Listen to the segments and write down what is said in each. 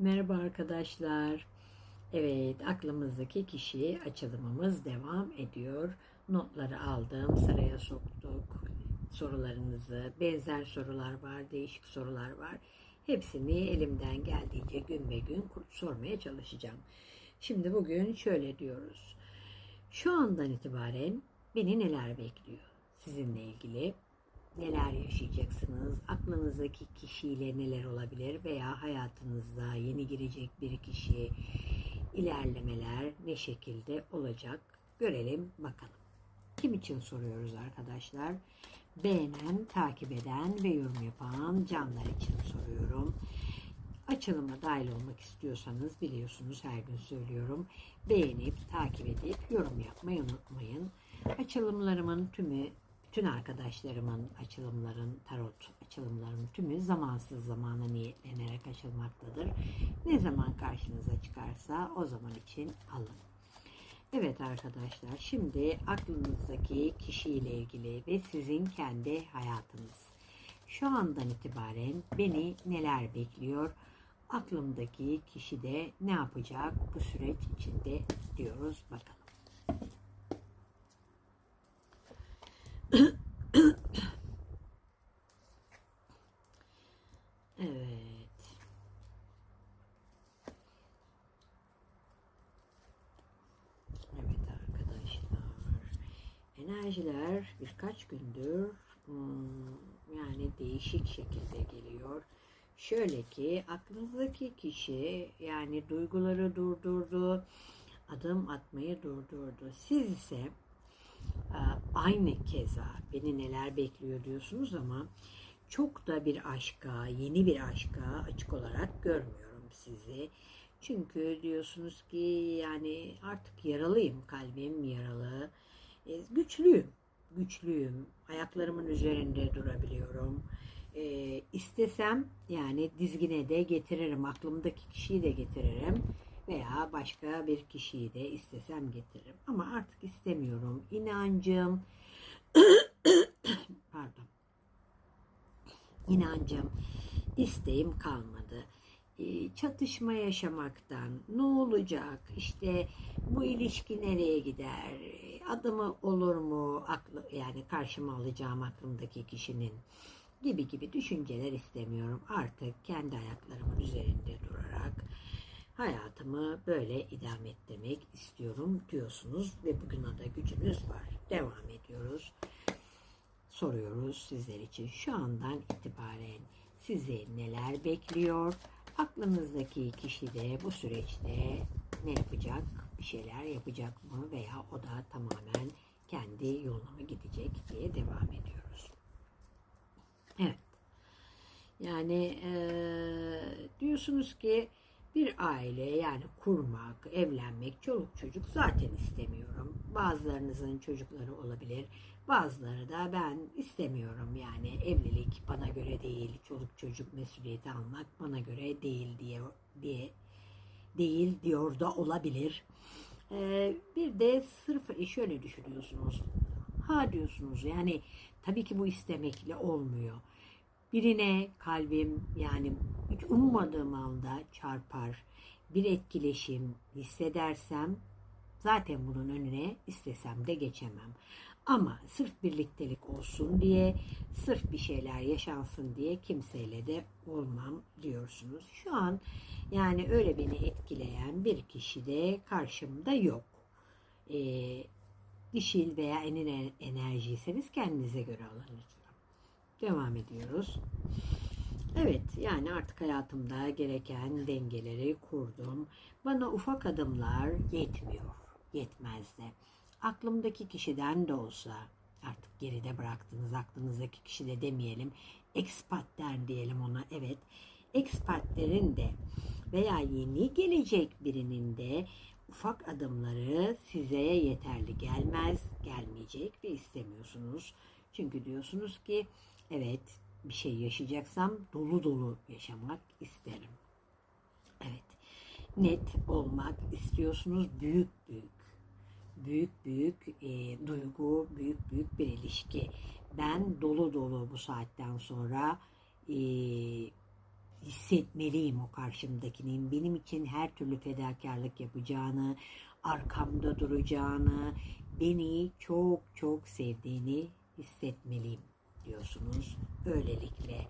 Merhaba arkadaşlar. Evet, aklımızdaki kişi açılımımız devam ediyor. Notları aldım, sıraya soktuk. Sorularınızı, benzer sorular var, değişik sorular var. Hepsini elimden geldiğince gün be gün sormaya çalışacağım. Şimdi bugün şöyle diyoruz. Şu andan itibaren beni neler bekliyor? Sizinle ilgili neler yaşayacaksınız, aklınızdaki kişiyle neler olabilir veya hayatınızda yeni girecek bir kişi ilerlemeler ne şekilde olacak görelim bakalım. Kim için soruyoruz arkadaşlar? Beğenen, takip eden ve yorum yapan canlar için soruyorum. Açılıma dahil olmak istiyorsanız biliyorsunuz her gün söylüyorum. Beğenip, takip edip yorum yapmayı unutmayın. Açılımlarımın tümü bütün arkadaşlarımın açılımların, tarot açılımlarının tümü zamansız zamana niyetlenerek açılmaktadır. Ne zaman karşınıza çıkarsa o zaman için alın. Evet arkadaşlar şimdi aklınızdaki kişiyle ilgili ve sizin kendi hayatınız. Şu andan itibaren beni neler bekliyor? Aklımdaki kişi de ne yapacak bu süreç içinde diyoruz bakalım. Evet. Evet arkadaşlar. Enerjiler birkaç gündür hmm, yani değişik şekilde geliyor. Şöyle ki aklınızdaki kişi yani duyguları durdurdu, adım atmayı durdurdu. Siz ise e, aynı keza beni neler bekliyor diyorsunuz ama çok da bir aşka, yeni bir aşka açık olarak görmüyorum sizi. Çünkü diyorsunuz ki yani artık yaralıyım, kalbim yaralı. E, güçlüyüm, güçlüyüm. Ayaklarımın üzerinde durabiliyorum. E, istesem yani dizgine de getiririm, aklımdaki kişiyi de getiririm veya başka bir kişiyi de istesem getiririm. Ama artık istemiyorum. İnancım, pardon, inancım, isteğim kalmadı. Ee, Çatışma yaşamaktan ne olacak? İşte bu ilişki nereye gider? Adımı olur mu? Aklı, yani karşıma alacağım aklımdaki kişinin gibi gibi düşünceler istemiyorum. Artık kendi ayaklarımın üzerinde durarak hayatımı böyle idame ettirmek istiyorum diyorsunuz ve bugün da gücünüz var. Devam ediyoruz. Soruyoruz sizler için şu andan itibaren sizi neler bekliyor? Aklınızdaki kişi de bu süreçte ne yapacak? Bir şeyler yapacak mı veya o da tamamen kendi yoluna mı gidecek diye devam ediyoruz. Evet. Yani eee, diyorsunuz ki bir aile yani kurmak, evlenmek, çoluk çocuk zaten istemiyorum. Bazılarınızın çocukları olabilir. Bazıları da ben istemiyorum yani evlilik bana göre değil, çoluk çocuk mesuliyeti almak bana göre değil diye diye değil diyor da olabilir. Ee, bir de sırf e, şöyle düşünüyorsunuz. Ha diyorsunuz yani tabii ki bu istemekle olmuyor. Birine kalbim yani hiç ummadığım anda çarpar. Bir etkileşim hissedersem zaten bunun önüne istesem de geçemem. Ama sırf birliktelik olsun diye, sırf bir şeyler yaşansın diye kimseyle de olmam diyorsunuz. Şu an yani öyle beni etkileyen bir kişi de karşımda yok. Ee, dişil veya enin enerjiyseniz kendinize göre alın lütfen. Devam ediyoruz. Evet yani artık hayatımda gereken dengeleri kurdum. Bana ufak adımlar yetmiyor. Yetmez de. Aklımdaki kişiden de olsa artık geride bıraktığınız aklınızdaki kişi de demeyelim. Ekspatler diyelim ona evet. Ekspatlerin de veya yeni gelecek birinin de ufak adımları size yeterli gelmez, gelmeyecek ve istemiyorsunuz. Çünkü diyorsunuz ki evet bir şey yaşayacaksam dolu dolu yaşamak isterim. Evet. Net olmak istiyorsunuz büyük büyük. Büyük büyük e, duygu, büyük büyük bir ilişki. Ben dolu dolu bu saatten sonra e, hissetmeliyim o karşımdakinin benim için her türlü fedakarlık yapacağını, arkamda duracağını, beni çok çok sevdiğini hissetmeliyim diyorsunuz. Böylelikle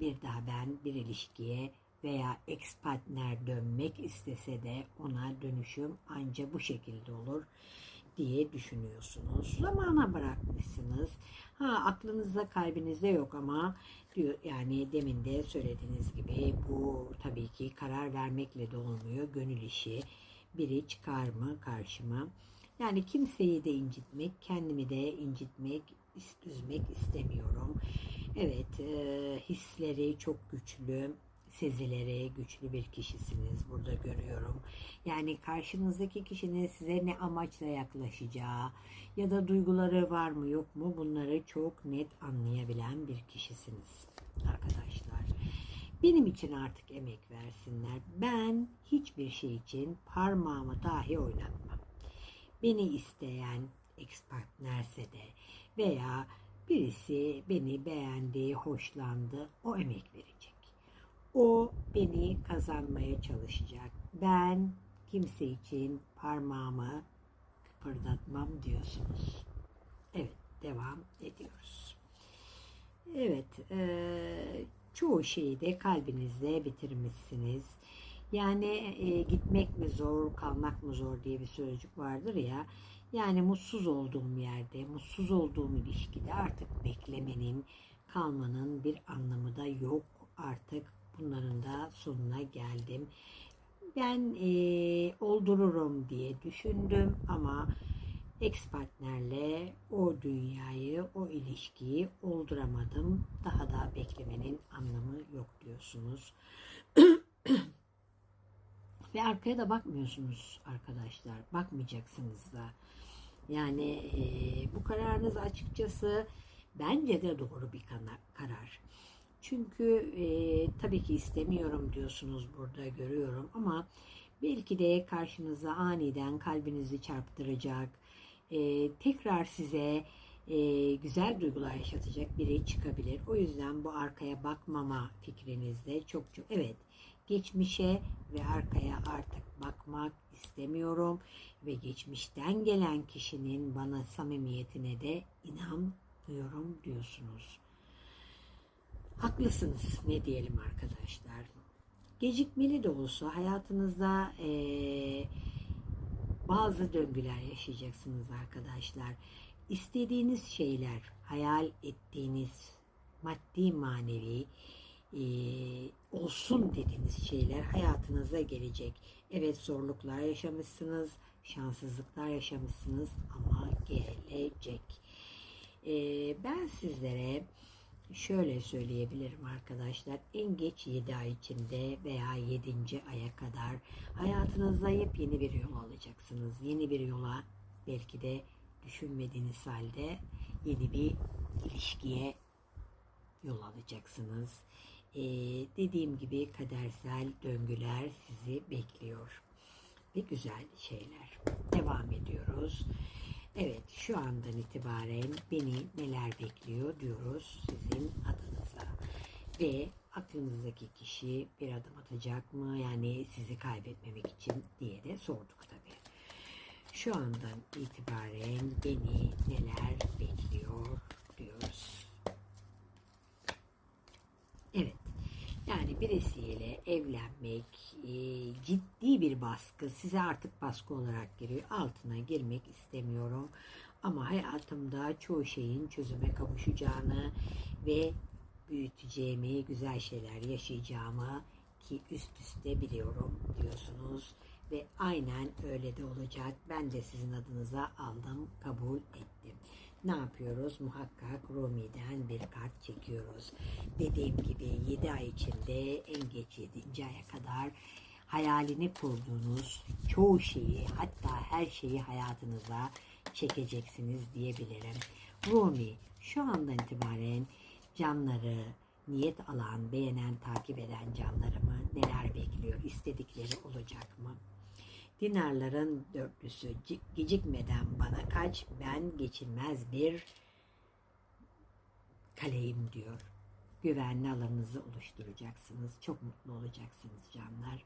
bir daha ben bir ilişkiye veya ex partner dönmek istese de ona dönüşüm anca bu şekilde olur diye düşünüyorsunuz. Zamana bırakmışsınız. Ha aklınızda kalbinizde yok ama diyor yani demin de söylediğiniz gibi bu tabii ki karar vermekle de olmuyor. Gönül işi. Biri çıkar mı karşıma? Yani kimseyi de incitmek, kendimi de incitmek, üzmek istemiyorum. Evet, e, hisleri çok güçlü, sezileri güçlü bir kişisiniz burada görüyorum. Yani karşınızdaki kişinin size ne amaçla yaklaşacağı ya da duyguları var mı yok mu bunları çok net anlayabilen bir kişisiniz arkadaşlar. Benim için artık emek versinler. Ben hiçbir şey için parmağımı dahi oynatmam. Beni isteyen ex partnerse de veya birisi beni beğendi, hoşlandı, o emek verecek. O beni kazanmaya çalışacak. Ben kimse için parmağımı kıpırdatmam diyorsunuz. Evet, devam ediyoruz. Evet, eee, çoğu şeyi de kalbinizde bitirmişsiniz. Yani e, gitmek mi zor, kalmak mı zor diye bir sözcük vardır ya. Yani mutsuz olduğum yerde, mutsuz olduğum ilişkide artık beklemenin, kalmanın bir anlamı da yok. Artık bunların da sonuna geldim. Ben e, oldururum diye düşündüm ama ex partnerle o dünyayı, o ilişkiyi olduramadım. Daha da beklemenin anlamı yok diyorsunuz. Ve arkaya da bakmıyorsunuz arkadaşlar. Bakmayacaksınız da. Yani e, bu kararınız açıkçası bence de doğru bir karar. Çünkü e, tabii ki istemiyorum diyorsunuz burada görüyorum ama belki de karşınıza aniden kalbinizi çarptıracak, e, tekrar size e, güzel duygular yaşatacak biri çıkabilir. O yüzden bu arkaya bakmama fikrinizde çok çok evet geçmişe ve arkaya artık bakmak istemiyorum ve geçmişten gelen kişinin bana samimiyetine de inanmıyorum diyorsunuz. Haklısınız ne diyelim arkadaşlar. Gecikmeli de olsa hayatınızda eee, bazı döngüler yaşayacaksınız arkadaşlar. İstediğiniz şeyler, hayal ettiğiniz maddi manevi eee, olsun dediğiniz şeyler hayatınıza gelecek. Evet zorluklar yaşamışsınız, şanssızlıklar yaşamışsınız ama gelecek. Eee, ben sizlere Şöyle söyleyebilirim arkadaşlar. En geç 7 ay içinde veya 7. aya kadar hayatınızda yepyeni bir yol alacaksınız. Yeni bir yola belki de düşünmediğiniz halde yeni bir ilişkiye yol alacaksınız. Ee, dediğim gibi kadersel döngüler sizi bekliyor. Ve güzel şeyler. Devam ediyoruz. Evet şu andan itibaren beni neler bekliyor diyoruz sizin adınıza. Ve aklınızdaki kişi bir adım atacak mı? Yani sizi kaybetmemek için diye de sorduk tabii. Şu andan itibaren beni neler bekliyor diyoruz. Evet. Yani birisiyle evlenmek e, ciddi bir baskı. Size artık baskı olarak giriyor. Altına girmek istemiyorum. Ama hayatımda çoğu şeyin çözüme kavuşacağını ve büyüteceğimi, güzel şeyler yaşayacağımı ki üst üste biliyorum diyorsunuz. Ve aynen öyle de olacak. Ben de sizin adınıza aldım, kabul ettim. Ne yapıyoruz? Muhakkak Rumi'den bir kart çekiyoruz. Dediğim gibi 7 ay içinde en geç 7. aya kadar hayalini kurduğunuz çoğu şeyi hatta her şeyi hayatınıza çekeceksiniz diyebilirim. Rumi şu andan itibaren canları, niyet alan, beğenen, takip eden canlarımı neler bekliyor, istedikleri olacak mı? Dinarların dörtlüsü "Ge- gecikmeden bana kaç ben geçilmez bir kaleyim diyor. güvenli alanınızı oluşturacaksınız. Çok mutlu olacaksınız canlar.